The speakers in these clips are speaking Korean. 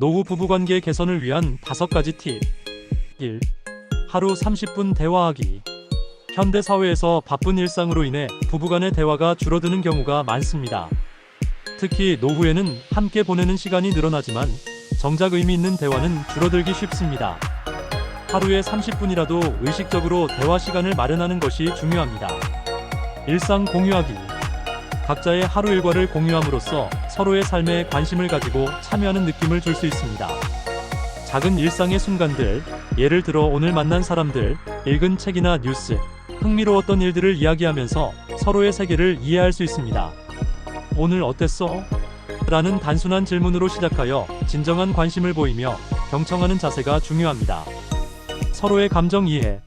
노후 부부관계 개선을 위한 5가지 팁. 1. 하루 30분 대화하기. 현대 사회에서 바쁜 일상으로 인해 부부간의 대화가 줄어드는 경우가 많습니다. 특히 노후에는 함께 보내는 시간이 늘어나지만 정작 의미 있는 대화는 줄어들기 쉽습니다. 하루에 30분이라도 의식적으로 대화 시간을 마련하는 것이 중요합니다. 일상 공유하기. 각자의 하루 일과를 공유함으로써 서로의 삶에 관심을 가지고 참여하는 느낌을 줄 수 있습니다. 작은 일상의 순간들, 예를 들어 오늘 만난 사람들, 읽은 책이나 뉴스, 흥미로웠던 일들을 이야기하면서 서로의 세계를 이해할 수 있습니다. 오늘 어땠어? 라는 단순한 질문으로 시작하여 진정한 관심을 보이며 경청하는 자세가 중요합니다. 서로의 감정 이해.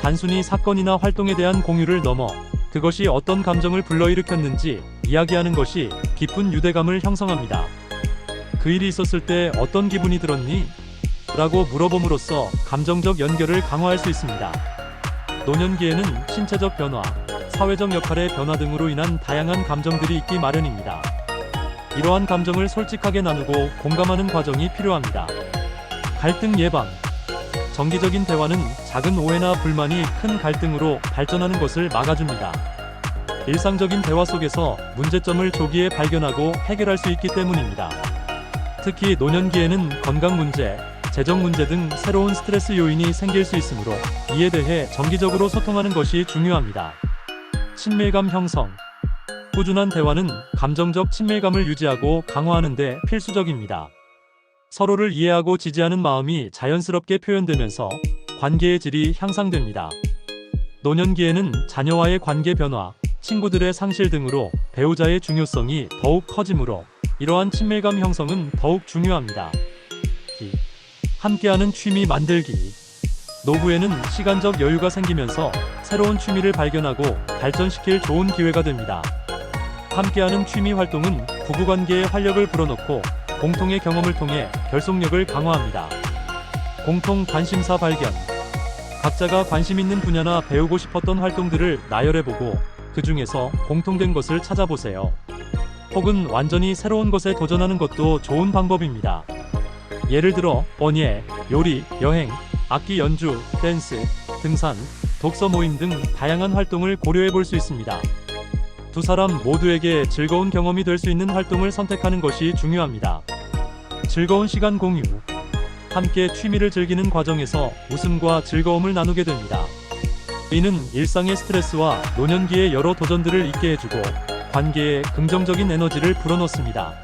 단순히 사건이나 활동에 대한 공유를 넘어 그것이 어떤 감정을 불러일으켰는지 이야기하는 것이 깊은 유대감을 형성합니다. 그 일이 있었을 때 어떤 기분이 들었니? 라고 물어봄으로써 감정적 연결을 강화할 수 있습니다. 노년기에는 신체적 변화, 사회적 역할의 변화 등으로 인한 다양한 감정들이 있기 마련입니다. 이러한 감정을 솔직하게 나누고 공감하는 과정이 필요합니다. 갈등 예방. 정기적인 대화는 작은 오해나 불만이 큰 갈등으로 발전하는 것을 막아줍니다. 일상적인 대화 속에서 문제점을 조기에 발견하고 해결할 수 있기 때문입니다. 특히 노년기에는 건강 문제, 재정 문제 등 새로운 스트레스 요인이 생길 수 있으므로 이에 대해 정기적으로 소통하는 것이 중요합니다. 친밀감 형성. 꾸준한 대화는 감정적 친밀감을 유지하고 강화하는 데 필수적입니다. 서로를 이해하고 지지하는 마음이 자연스럽게 표현되면서 관계의 질이 향상됩니다. 노년기에는 자녀와의 관계 변화, 친구들의 상실 등으로 배우자의 중요성이 더욱 커지므로 이러한 친밀감 형성은 더욱 중요합니다. 기. 함께하는 취미 만들기. 노후에는 시간적 여유가 생기면서 새로운 취미를 발견하고 발전시킬 좋은 기회가 됩니다. 함께하는 취미 활동은 부부관계에 활력을 불어넣고 공통의 경험을 통해 결속력을 강화합니다. 공통 관심사 발견. 각자가 관심 있는 분야나 배우고 싶었던 활동들을 나열해보고 그 중에서 공통된 것을 찾아보세요. 혹은 완전히 새로운 것에 도전하는 것도 좋은 방법입니다. 예를 들어 번예, 요리, 여행, 악기 연주, 댄스, 등산, 독서 모임 등 다양한 활동을 고려해 볼 수 있습니다. 두 사람 모두에게 즐거운 경험이 될 수 있는 활동을 선택하는 것이 중요합니다. 즐거운 시간 공유. 함께 취미를 즐기는 과정에서 웃음과 즐거움을 나누게 됩니다. 이는 일상의 스트레스와 노년기의 여러 도전들을 잊게 해주고 관계에 긍정적인 에너지를 불어넣습니다.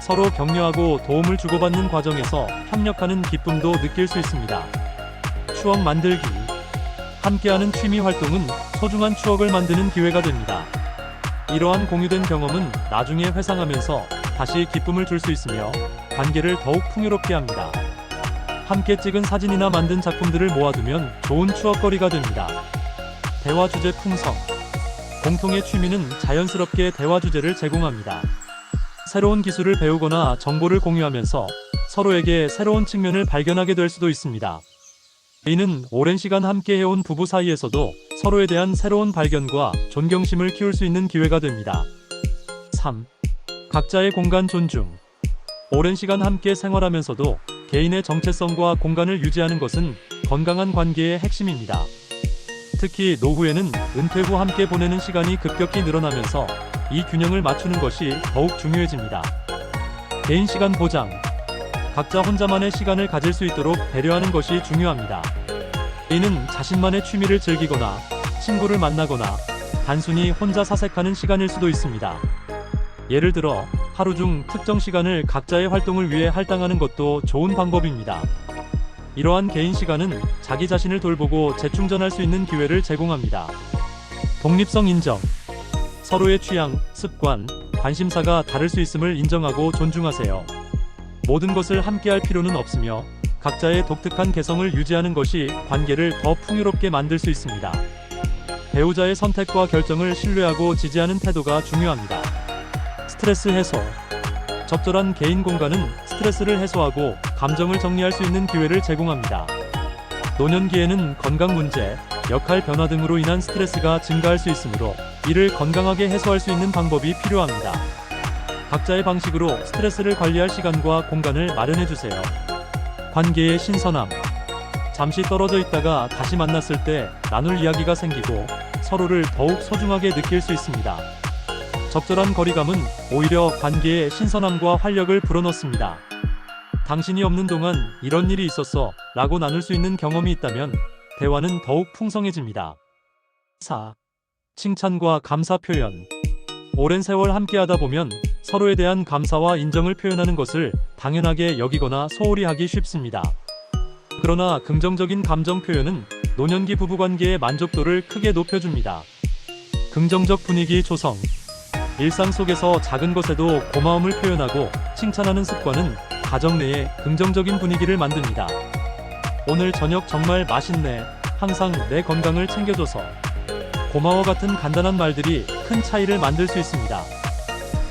서로 격려하고 도움을 주고받는 과정에서 협력하는 기쁨도 느낄 수 있습니다. 추억 만들기. 함께하는 취미 활동은 소중한 추억을 만드는 기회가 됩니다. 이러한 공유된 경험은 나중에 회상하면서 다시 기쁨을 줄 수 있으며 관계를 더욱 풍요롭게 합니다. 함께 찍은 사진이나 만든 작품들을 모아두면 좋은 추억거리가 됩니다. 대화 주제 풍성. 공통의 취미는 자연스럽게 대화 주제를 제공합니다. 새로운 기술을 배우거나 정보를 공유하면서 서로에게 새로운 측면을 발견하게 될 수도 있습니다. 이는 오랜 시간 함께 해온 부부 사이에서도 서로에 대한 새로운 발견과 존경심을 키울 수 있는 기회가 됩니다. 3. 각자의 공간 존중. 오랜 시간 함께 생활하면서도 개인의 정체성과 공간을 유지하는 것은 건강한 관계의 핵심입니다. 특히 노후에는 은퇴 후 함께 보내는 시간이 급격히 늘어나면서 이 균형을 맞추는 것이 더욱 중요해집니다. 개인 시간 보장. 각자 혼자만의 시간을 가질 수 있도록 배려하는 것이 중요합니다. 이는 자신만의 취미를 즐기거나 친구를 만나거나 단순히 혼자 사색하는 시간일 수도 있습니다. 예를 들어 하루 중 특정 시간을 각자의 활동을 위해 할당하는 것도 좋은 방법입니다. 이러한 개인 시간은 자기 자신을 돌보고 재충전할 수 있는 기회를 제공합니다. 독립성 인정. 서로의 취향, 습관, 관심사가 다를 수 있음을 인정하고 존중하세요. 모든 것을 함께 할 필요는 없으며 각자의 독특한 개성을 유지하는 것이 관계를 더 풍요롭게 만들 수 있습니다. 배우자의 선택과 결정을 신뢰하고 지지하는 태도가 중요합니다. 스트레스 해소. 적절한 개인 공간은 스트레스를 해소하고 감정을 정리할 수 있는 기회를 제공합니다. 노년기에는 건강 문제, 역할 변화 등으로 인한 스트레스가 증가할 수 있으므로 이를 건강하게 해소할 수 있는 방법이 필요합니다. 각자의 방식으로 스트레스를 관리할 시간과 공간을 마련해 주세요. 관계의 신선함. 잠시 떨어져 있다가 다시 만났을 때 나눌 이야기가 생기고 서로를 더욱 소중하게 느낄 수 있습니다. 적절한 거리감은 오히려 관계의 신선함과 활력을 불어넣습니다. 당신이 없는 동안 이런 일이 있었어 라고 나눌 수 있는 경험이 있다면 대화는 더욱 풍성해집니다. 4. 칭찬과 감사 표현. 오랜 세월 함께하다 보면 서로에 대한 감사와 인정을 표현하는 것을 당연하게 여기거나 소홀히 하기 쉽습니다. 그러나 긍정적인 감정 표현은 노년기 부부관계의 만족도를 크게 높여줍니다. 긍정적 분위기 조성. 일상 속에서 작은 것에도 고마움을 표현하고 칭찬하는 습관은 가정 내에 긍정적인 분위기를 만듭니다. 오늘 저녁 정말 맛있네. 항상 내 건강을 챙겨줘서. 고마워 같은 간단한 말들이 큰 차이를 만들 수 있습니다.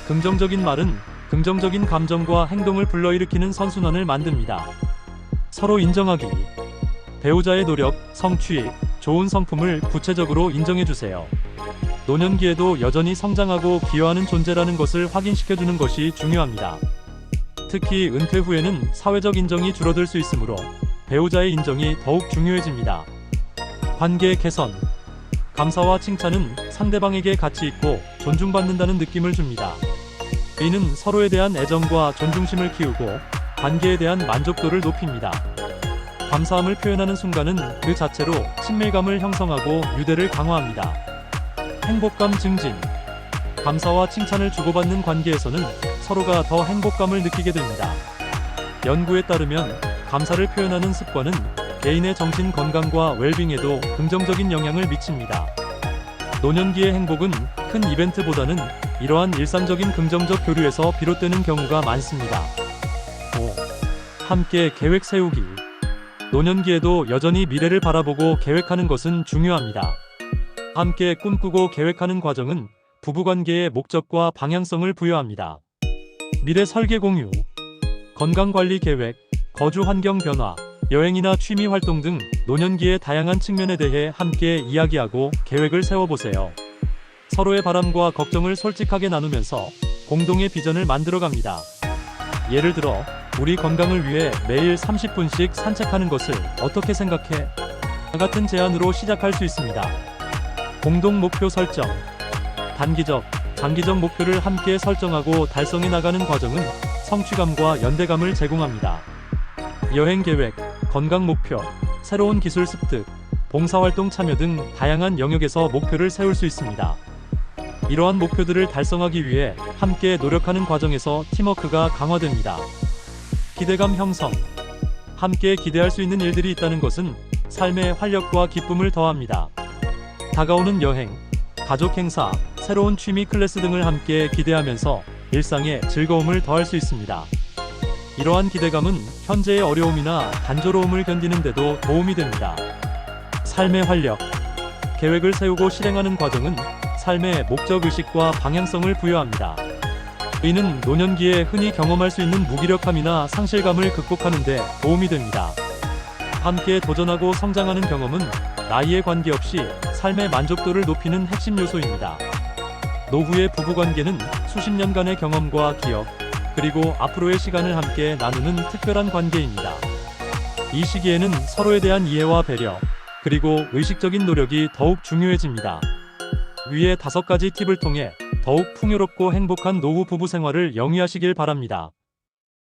긍정적인 말은 긍정적인 감정과 행동을 불러일으키는 선순환을 만듭니다. 서로 인정하기. 배우자의 노력, 성취, 좋은 성품을 구체적으로 인정해주세요. 노년기에도 여전히 성장하고 기여하는 존재라는 것을 확인시켜주는 것이 중요합니다. 특히 은퇴 후에는 사회적 인정이 줄어들 수 있으므로 배우자의 인정이 더욱 중요해집니다. 관계 개선. 감사와 칭찬은 상대방에게 가치 있고 존중받는다는 느낌을 줍니다. 이는 서로에 대한 애정과 존중심을 키우고 관계에 대한 만족도를 높입니다. 감사함을 표현하는 순간은 그 자체로 친밀감을 형성하고 유대를 강화합니다. 행복감 증진. 감사와 칭찬을 주고받는 관계에서는 서로가 더 행복감을 느끼게 됩니다. 연구에 따르면 감사를 표현하는 습관은 개인의 정신 건강과 웰빙에도 긍정적인 영향을 미칩니다. 노년기의 행복은 큰 이벤트보다는 이러한 일상적인 긍정적 교류에서 비롯되는 경우가 많습니다. 5. 함께 계획 세우기. 노년기에도 여전히 미래를 바라보고 계획하는 것은 중요합니다. 함께 꿈꾸고 계획하는 과정은 부부관계의 목적과 방향성을 부여합니다. 미래 설계 공유, 건강관리 계획, 거주 환경 변화, 여행이나 취미 활동 등 노년기의 다양한 측면에 대해 함께 이야기하고 계획을 세워보세요. 서로의 바람과 걱정을 솔직하게 나누면서 공동의 비전을 만들어갑니다. 예를 들어, 우리 건강을 위해 매일 30분씩 산책하는 것을 어떻게 생각해? 같은 제안으로 시작할 수 있습니다. 공동 목표 설정. 단기적, 장기적 목표를 함께 설정하고 달성해 나가는 과정은 성취감과 연대감을 제공합니다. 여행 계획, 건강 목표, 새로운 기술 습득, 봉사활동 참여 등 다양한 영역에서 목표를 세울 수 있습니다. 이러한 목표들을 달성하기 위해 함께 노력하는 과정에서 팀워크가 강화됩니다. 기대감 형성. 함께 기대할 수 있는 일들이 있다는 것은 삶의 활력과 기쁨을 더합니다. 다가오는 여행, 가족 행사, 새로운 취미 클래스 등을 함께 기대하면서 일상에 즐거움을 더할 수 있습니다. 이러한 기대감은 현재의 어려움이나 단조로움을 견디는 데도 도움이 됩니다. 삶의 활력. 계획을 세우고 실행하는 과정은 삶의 목적 의식과 방향성을 부여합니다. 이는 노년기에 흔히 경험할 수 있는 무기력함이나 상실감을 극복하는 데 도움이 됩니다. 함께 도전하고 성장하는 경험은 나이에 관계없이 삶의 만족도를 높이는 핵심 요소입니다. 노후의 부부관계는 수십 년간의 경험과 기억, 그리고 앞으로의 시간을 함께 나누는 특별한 관계입니다. 이 시기에는 서로에 대한 이해와 배려, 그리고 의식적인 노력이 더욱 중요해집니다. 위의 다섯 가지 팁을 통해 더욱 풍요롭고 행복한 노후 부부 생활을 영위하시길 바랍니다.